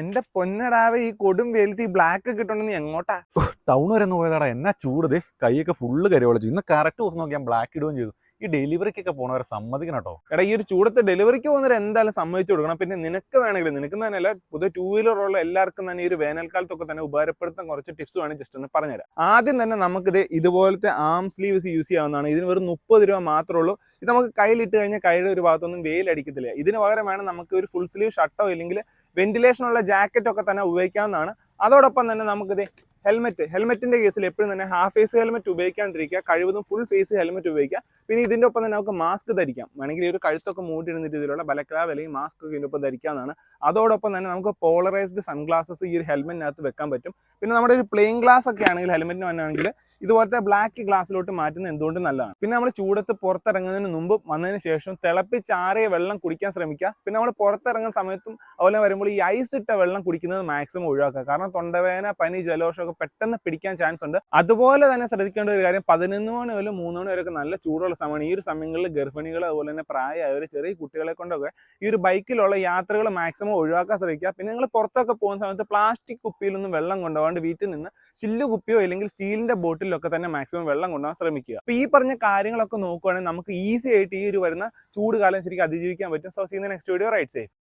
എന്റെ പൊന്നടാവെ ഈ കൊടും വെയിലത്ത് ഈ ബ്ലാക്ക് കിട്ടണമെന്ന് എങ്ങോട്ടാ? ടൗൺ വരെ ഒന്ന് പോയതാടാ. എന്നാ ചൂട് കൈയൊക്കെ ഫുള്ള് കരിവളിച്ചു. ഇന്ന് കറക്റ്റ് ദിവസം നോക്കി ഞാൻ ബ്ലാക്ക് ഇടുകയും ചെയ്തു. ഈ ഡെലിവറിക്കൊക്കെ പോണവരെ സമ്മതിക്കണം കേട്ടോ. എടാ ഈ ഒരു ചൂടത്തെ ഡെലിവറിക്ക് പോകുന്നവരെ എന്തായാലും സമ്മതിച്ചു കൊടുക്കണം. പിന്നെ നിനക്ക് വേണമെങ്കിൽ നിനക്ക് തന്നെയല്ല പുതിയ ടൂ വീലർ ഉള്ള എല്ലാവർക്കും തന്നെ ഈ ഒരു വേനൽക്കാലത്തൊക്കെ തന്നെ ഉപകാരപ്പെടുത്താൻ കുറച്ച് ടിപ്സ് വേണം ജസ്റ്റ് ഒന്ന് പറഞ്ഞുതരാം. ആദ്യം തന്നെ നമുക്കിത് ഇതുപോലത്തെ ആം സ്ലീവ്സ് യൂസ് ചെയ്യാവുന്നതാണ്. ഇതിന് വെറും മുപ്പത് രൂപ മാത്രമേ ഉള്ളൂ. ഇത് നമുക്ക് കയ്യിലിട്ട് കഴിഞ്ഞാൽ കൈയുടെ ഒരു ഭാഗത്തൊന്നും വെയിലടിക്കത്തില്ല. ഇതിന് പകരം വേണം നമുക്ക് ഒരു ഫുൾ സ്ലീവ് ഷർട്ടോ ഇല്ലെങ്കിൽ വെന്റിലേഷനുള്ള ജാക്കറ്റൊക്കെ തന്നെ ഉപയോഗിക്കാവുന്നതാണ്. അതോടൊപ്പം തന്നെ നമുക്കിത് ഹെൽമെറ്റ് ഹെൽമെറ്റിന്റെ കേസിൽ എപ്പോഴും തന്നെ ഹാഫ് ഫേസ് ഹെൽമെറ്റ് ഉപയോഗിക്കാണ്ടിരിക്കുക കഴിവതും ഫുൾ ഫേസ് ഹെൽമെറ്റ് ഉപയോഗിക്കുക. പിന്നെ ഇതിന്റെ ഒപ്പം തന്നെ നമുക്ക് മാസ്ക് ധരിക്കാം. വേണമെങ്കിൽ ഒരു കഴുത്തൊക്കെ മൂട്ടിടുന്ന രീതിയിലുള്ള ബലക്രാവ് അല്ലെങ്കിൽ മാസ്ക് ഒക്കെ ഒപ്പം ധരിക്കാവുന്നതാണ്. അതോടൊപ്പം തന്നെ നമുക്ക് പോളറൈസ്ഡ് സൺഗ്ലാസസ് ഈ ഒരു ഹെൽമെറ്റിനകത്ത് വെക്കാൻ പറ്റും. പിന്നെ നമ്മുടെ ഒരു പ്ലെയിൻ ഗ്ലാസ് ഒക്കെ ആണെങ്കിൽ ഹെൽമെറ്റിന് വന്നാണെങ്കിൽ ഇതുപോലത്തെ ബ്ലാക്ക് ഗ്ലാസ്സിലോട്ട് മാറ്റുന്നത് എന്തുകൊണ്ട് നല്ലതാണ്? പിന്നെ നമ്മൾ ചൂടത്ത് പുറത്തിറങ്ങുന്നതിന് മുമ്പ് വന്നതിന് ശേഷം തിളപ്പിച്ചാറിയ വെള്ളം കുടിക്കാൻ ശ്രമിക്കുക. പിന്നെ നമ്മൾ പുറത്തിറങ്ങുന്ന സമയത്തും അതുപോലെ വരുമ്പോൾ ഈ ഐസ് ഇട്ട വെള്ളം കുടിക്കുന്നത് മാക്സിമം ഒഴിവാക്കുക. കാരണം തൊണ്ടവേദന പനി ജലദോഷം ഒക്കെ പെട്ടെന്ന് പിടിക്കാൻ ചാൻസ് ഉണ്ട്. അതുപോലെ തന്നെ ശ്രദ്ധിക്കേണ്ട ഒരു കാര്യം പതിനൊന്ന് മണി മുതൽ മൂന്ന് മണി വരെയൊക്കെ നല്ല ചൂടുള്ള സമയമാണ്. ഈ ഒരു സമയങ്ങളിൽ ഗർഭിണികൾ അതുപോലെ തന്നെ പ്രായമായവർ ചെറിയ കുട്ടികളെ കൊണ്ടൊക്കെ ഈ ഒരു ബൈക്കിലുള്ള യാത്രകൾ മാക്സിമം ഒഴിവാക്കാൻ ശ്രമിക്കുക. പിന്നെ നിങ്ങൾ പുറത്തൊക്കെ പോകുന്ന സമയത്ത് പ്ലാസ്റ്റിക് കുപ്പിയിലൊന്നും വെള്ളം കൊണ്ടുപോകാണ്ട് വീട്ടിൽ നിന്ന് ചില്ലു കുപ്പിയോ അല്ലെങ്കിൽ സ്റ്റീലിന്റെ ബോട്ടിലൊക്കെ തന്നെ മാക്സിമം വെള്ളം കൊണ്ടുപോകാൻ ശ്രമിക്കുക. അപ്പൊ ഈ പറഞ്ഞ കാര്യങ്ങളൊക്കെ നോക്കുവാണെങ്കിൽ നമുക്ക് ഈസി ആയിട്ട് ഈ ഒരു വരുന്ന ചൂട് കാലം ശരിക്കും അതിജീവിക്കാൻ പറ്റും. So see next video right safe